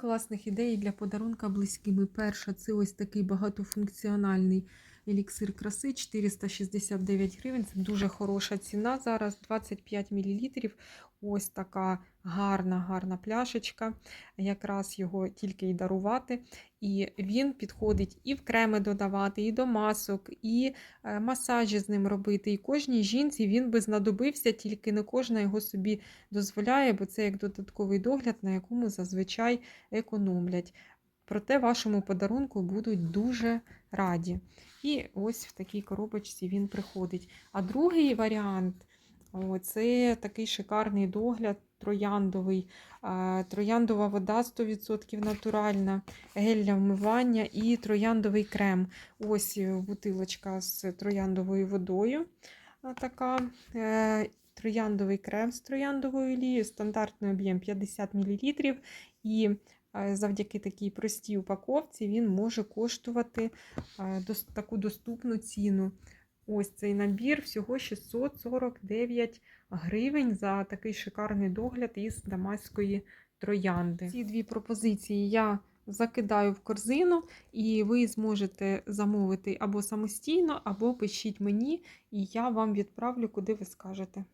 Класних ідей для подарунка близьким. І Перша це ось такий багатофункціональний еліксир краси 469 гривень. Це дуже хороша ціна зараз, 25 мл. Ось така гарна, гарна пляшечка. Якраз його тільки й дарувати. І він підходить і в креми додавати, і до масок, і е, масажі з ним робити. І кожній жінці він би знадобився, тільки не кожна його собі дозволяє, бо це як додатковий догляд, на якому зазвичай економлять. Проте вашому подарунку будуть дуже раді. І ось в такій коробочці він приходить. А другий варіант це такий шикарний догляд трояндовий. Трояндова вода 100% натуральна, гель для вмивання і трояндовий крем. Ось е, бутилочка з трояндовою водою. Така. Е, Трояндовий крем з трояндовою олією, стандартний об'єм 50 мл. І завдяки такій простій упаковці він може коштувати таку доступну ціну. Ось цей набір всього 649 гривень за такий шикарний догляд із дамаської троянди. Ці дві пропозиції я закидаю в корзину, і ви зможете замовити або самостійно, або пишіть мені, і я вам відправлю, куди ви скажете.